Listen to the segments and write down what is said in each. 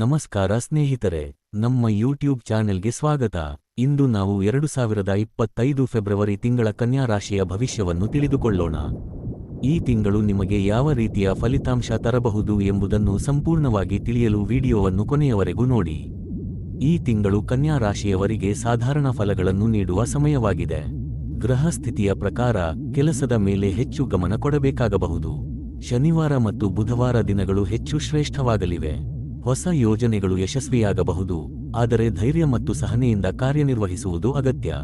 ನಮಸ್ಕಾರ ಸ್ನೇಹಿತರೆ, ನಮ್ಮ ಯೂಟ್ಯೂಬ್ ಚಾನೆಲ್ಗೆ ಸ್ವಾಗತ. ಇಂದು ನಾವು ಎರಡು ಸಾವಿರದ ಇಪ್ಪತ್ತೈದು ಫೆಬ್ರವರಿ ತಿಂಗಳ ಕನ್ಯಾ ರಾಶಿಯ ಭವಿಷ್ಯವನ್ನು ತಿಳಿದುಕೊಳ್ಳೋಣ. ಈ ತಿಂಗಳು ನಿಮಗೆ ಯಾವ ರೀತಿಯ ಫಲಿತಾಂಶ ತರಬಹುದು ಎಂಬುದನ್ನು ಸಂಪೂರ್ಣವಾಗಿ ತಿಳಿಯಲು ವಿಡಿಯೋವನ್ನು ಕೊನೆಯವರೆಗೂ ನೋಡಿ. ಈ ತಿಂಗಳು ಕನ್ಯಾ ರಾಶಿಯವರಿಗೆ ಸಾಧಾರಣ ಫಲಗಳನ್ನು ನೀಡುವ ಸಮಯವಾಗಿದೆ. ಗ್ರಹ ಸ್ಥಿತಿಯ ಪ್ರಕಾರ ಕೆಲಸದ ಮೇಲೆ ಹೆಚ್ಚು ಗಮನ ಕೊಡಬೇಕಾಗಬಹುದು. ಶನಿವಾರ ಮತ್ತು ಬುಧವಾರ ದಿನಗಳು ಹೆಚ್ಚು ಶ್ರೇಷ್ಠವಾಗಲಿವೆ. ಹೊಸ ಯೋಜನೆಗಳು ಯಶಸ್ವಿಯಾಗಬಹುದು, ಆದರೆ ಧೈರ್ಯ ಮತ್ತು ಸಹನೆಯಿಂದ ಕಾರ್ಯನಿರ್ವಹಿಸುವುದು ಅಗತ್ಯ.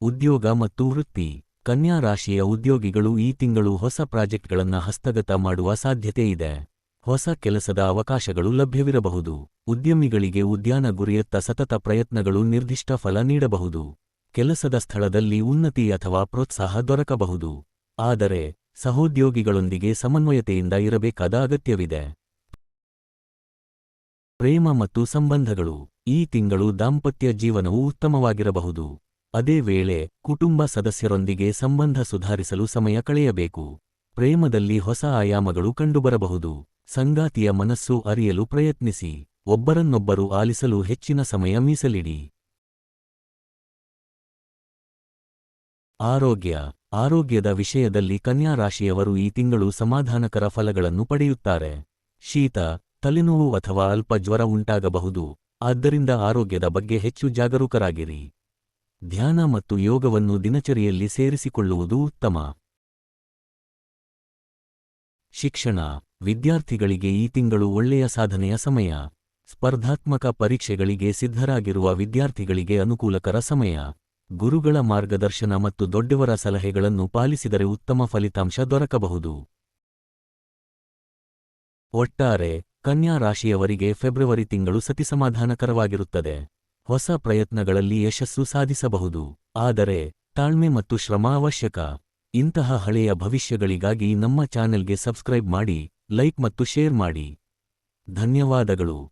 ಉದ್ಯೋಗ ಮತ್ತು ವೃತ್ತಿ. ಕನ್ಯಾ ರಾಶಿಯ ಉದ್ಯೋಗಿಗಳು ಈ ತಿಂಗಳು ಹೊಸ ಪ್ರಾಜೆಕ್ಟ್ಗಳನ್ನು ಹಸ್ತಗತ ಮಾಡುವ ಸಾಧ್ಯತೆ ಇದೆ. ಹೊಸ ಕೆಲಸದ ಅವಕಾಶಗಳು ಲಭ್ಯವಿರಬಹುದು. ಉದ್ಯಮಿಗಳಿಗೆ ಉದ್ಯಾನ ಗುರಿಯತ್ತ ಸತತ ಪ್ರಯತ್ನಗಳು ನಿರ್ದಿಷ್ಟ ಫಲ ನೀಡಬಹುದು. ಕೆಲಸದ ಸ್ಥಳದಲ್ಲಿ ಉನ್ನತಿ ಅಥವಾ ಪ್ರೋತ್ಸಾಹ ದೊರಕಬಹುದು. ಆದರೆ, ಸಹೋದ್ಯೋಗಿಗಳೊಂದಿಗೆ ಸಮನ್ವಯತೆಯಿಂದ ಇರಬೇಕಾದ ಅಗತ್ಯವಿದೆ. ಪ್ರೇಮ ಮತ್ತು ಸಂಬಂಧಗಳು. ಈ ತಿಂಗಳು ದಾಂಪತ್ಯ ಜೀವನವು ಉತ್ತಮವಾಗಿರಬಹುದು. ಅದೇ ವೇಳೆ, ಕುಟುಂಬ ಸದಸ್ಯರೊಂದಿಗೆ ಸಂಬಂಧ ಸುಧಾರಿಸಲು ಸಮಯ ಕಳೆಯಬೇಕು. ಪ್ರೇಮದಲ್ಲಿ ಹೊಸ ಆಯಾಮಗಳು ಕಂಡುಬರಬಹುದು. ಸಂಗಾತಿಯ ಮನಸ್ಸು ಅರಿಯಲು ಪ್ರಯತ್ನಿಸಿ. ಒಬ್ಬರನ್ನೊಬ್ಬರು ಆಲಿಸಲು ಹೆಚ್ಚಿನ ಸಮಯ ಮೀಸಲಿಡಿ. ಆರೋಗ್ಯ. ಆರೋಗ್ಯದ ವಿಷಯದಲ್ಲಿ ಕನ್ಯಾ ರಾಶಿಯವರು ಈ ತಿಂಗಳು ಸಮಾಧಾನಕರ ಫಲಗಳನ್ನು ಪಡೆಯುತ್ತಾರೆ. ಶೀತ. ತಲೆನೋವು ಅಥವಾ ಅಲ್ಪ ಜ್ವರ ಉಂಟಾಗಬಹುದು. ಆದ್ದರಿಂದ ಆರೋಗ್ಯದ ಬಗ್ಗೆ ಹೆಚ್ಚು ಜಾಗರೂಕರಾಗಿರಿ. ಧ್ಯಾನ ಮತ್ತು ಯೋಗವನ್ನು ದಿನಚರಿಯಲ್ಲಿ ಸೇರಿಸಿಕೊಳ್ಳುವುದು ಉತ್ತಮ. ಶಿಕ್ಷಣ. ವಿದ್ಯಾರ್ಥಿಗಳಿಗೆ ಈ ತಿಂಗಳು ಒಳ್ಳೆಯ ಸಾಧನೆಯ ಸಮಯ. ಸ್ಪರ್ಧಾತ್ಮಕ ಪರೀಕ್ಷೆಗಳಿಗೆ ಸಿದ್ಧರಾಗಿರುವ ವಿದ್ಯಾರ್ಥಿಗಳಿಗೆ ಅನುಕೂಲಕರ ಸಮಯ. ಗುರುಗಳ ಮಾರ್ಗದರ್ಶನ ಮತ್ತು ದೊಡ್ಡವರ ಸಲಹೆಗಳನ್ನು ಪಾಲಿಸಿದರೆ ಉತ್ತಮ ಫಲಿತಾಂಶ ದೊರಕಬಹುದು. ಒಟ್ಟಾರೆ ಕನ್ಯಾ ರಾಶಿಯವರಿಗೆ ಫೆಬ್ರವರಿ ತಿಂಗಳು ಸತಿಸಮಾಧಾನಕರವಾಗಿರುತ್ತದೆ ಹೊಸ ಪ್ರಯತ್ನಗಳಲ್ಲಿ ಯಶಸ್ಸು ಸಾಧಿಸಬಹುದು. ಆದರೆ, ತಾಳ್ಮೆ ಮತ್ತು ಶ್ರಮ ಅವಶ್ಯಕ. ಇಂತಹ ಹಳೆಯ ಭವಿಷ್ಯಗಳಿಗಾಗಿ ನಮ್ಮ ಚಾನೆಲ್ಗೆ ಸಬ್ಸ್ಕ್ರೈಬ್ ಮಾಡಿ, ಲೈಕ್ ಮತ್ತು ಶೇರ್ ಮಾಡಿ. ಧನ್ಯವಾದಗಳು.